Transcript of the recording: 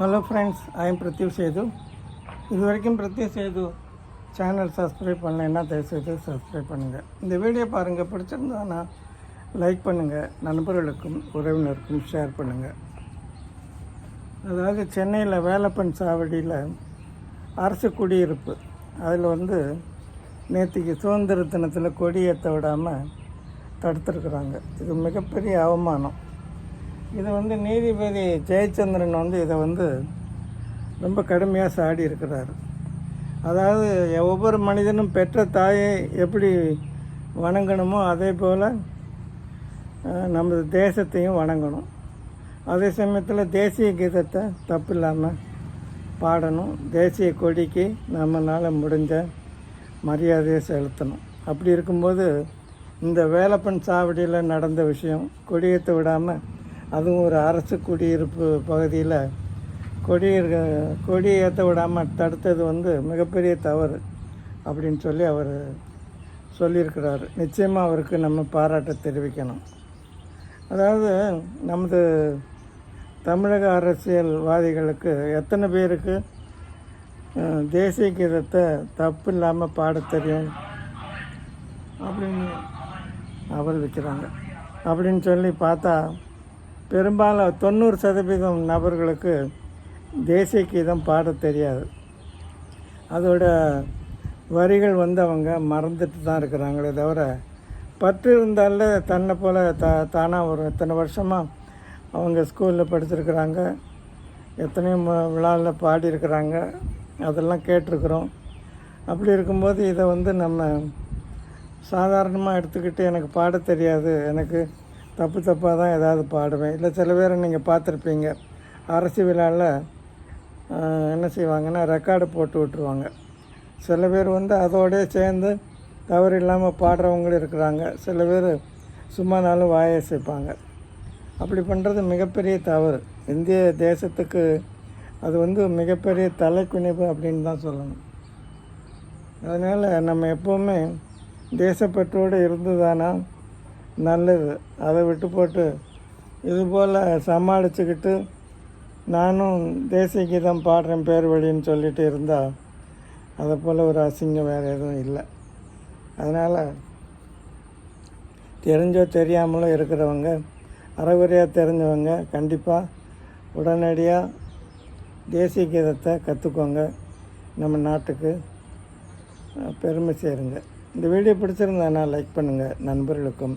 Hello friends I'm Prathyu Sethu இது வரைக்கும் Prathyu Setu channel subscribe பண்ணலைன்னா தயவுசெய்து சப்ஸ்கிரைப் பண்ணுங்கள் இந்த வீடியோ பாருங்கள் பிடிச்சிருந்தானா லைக் பண்ணுங்கள் நண்பர்களுக்கும் உறவினருக்கும் ஷேர் பண்ணுங்கள் அதாவது சென்னையில் வேலப்பன் சாவடியில் அரசு குடியிருப்பு. அதில் வந்து நேற்றுக்கு சுதந்திர தினத்தில் கொடியேற்ற விடாமல் தடுத்துருக்குறாங்க. இது மிகப்பெரிய அவமானம். இது வந்து நீதிபதி ஜெயச்சந்திரன் வந்து இதை வந்து ரொம்ப கடுமையாக சாடி இருக்கிறார். அதாவது ஒவ்வொரு மனிதனும் பெற்ற தாயை எப்படி வணங்கணுமோ அதே போல் நமது தேசத்தையும் வணங்கணும். அதே சமயத்தில் தேசிய கீதத்தை தப்பு இல்லாமல் பாடணும். தேசிய கொடிக்கு நம்மளால் முடிஞ்ச மரியாதையை செலுத்தணும். அப்படி இருக்கும்போது இந்த வேலப்பன் சாவடியில் நடந்த விஷயம் கொடியத்தை விடாமல் அதுவும் ஒரு அரசு குடியிருப்பு பகுதியில். கொடி கொடி ஏற்ற விடாமல் தடுத்தது வந்து மிகப்பெரிய தவறு அப்படின்னு சொல்லி அவர் சொல்லியிருக்கிறார். நிச்சயமாக அவருக்கு நம்ம பாராட்ட தெரிவிக்கணும். அதாவது நமது தமிழக அரசியல்வாதிகளுக்கு எத்தனை பேருக்கு தேசிய கீதத்தை தப்பு இல்லாமல் பாடத் தெரியும் அப்படின்னு அவர் வைக்கிறாங்க. அப்படின்னு சொல்லி பார்த்தா பெரும்பாலும் தொண்ணூறு சதவீதம் நபர்களுக்கு தேசிய கீதம் பாடத் தெரியாது. அதோட வரிகள் வந்து அவங்க மறந்துட்டு தான் இருக்கிறாங்களே தவிர பற்று இருந்தாலே தன்னை போல் த தானாக ஒரு எத்தனை வருஷமாக அவங்க ஸ்கூலில் படிச்சிருக்கிறாங்க எத்தனையோ ம- விழாவில் பாடியிருக்கிறாங்க அதெல்லாம் கேட்டிருக்கிறோம். அப்படி இருக்கும்போது இதை வந்து நம்ம சாதாரணமாக எடுத்துக்கிட்டு எனக்கு பாட தெரியாது எனக்கு தப்பு தப்பாக தான் ஏதாவது பாடுவேன். இல்லை சில பேரை நீங்கள் பார்த்துருப்பீங்க. அரசு விழாவில் என்ன செய்வாங்கன்னா ரெக்கார்டு போட்டு விட்ருவாங்க சில பேர் வந்து அதோடய சேர்ந்து தவறு இல்லாமல் பாடுறவங்களும் இருக்கிறாங்க. சில பேர் சும்மானாலும் வாயை சேர்ப்பாங்க அப்படி பண்ணுறது மிகப்பெரிய தவறு. இந்திய தேசத்துக்கு அது வந்து மிகப்பெரிய தலைக்குனிவு அப்படின்னு தான் சொல்லணும். அதனால் நம்ம எப்போவுமே தேசப்பற்றோடு இருந்ததானா நல்லது. அதை விட்டு போட்டு இதுபோல் சமாளிச்சுக்கிட்டு நானும் தேசிய கீதம் பாடுறேன் பேர் வழின்னு சொல்லிட்டு இருந்தால் அதை போல் ஒரு அசிங்கம் வேறு எதுவும் இல்லை. அதனால் தெரிஞ்சோ தெரியாமலோ இருக்கிறவங்க அறகுறையாக தெரிஞ்சவங்க கண்டிப்பாக உடனடியாக தேசிய கீதத்தை கற்றுக்கோங்க நம்ம நாட்டுக்கு பெருமை சேருங்க. இந்த வீடியோ பிடிச்சிருந்தானா லைக் பண்ணுங்கள் நண்பர்களுக்கும்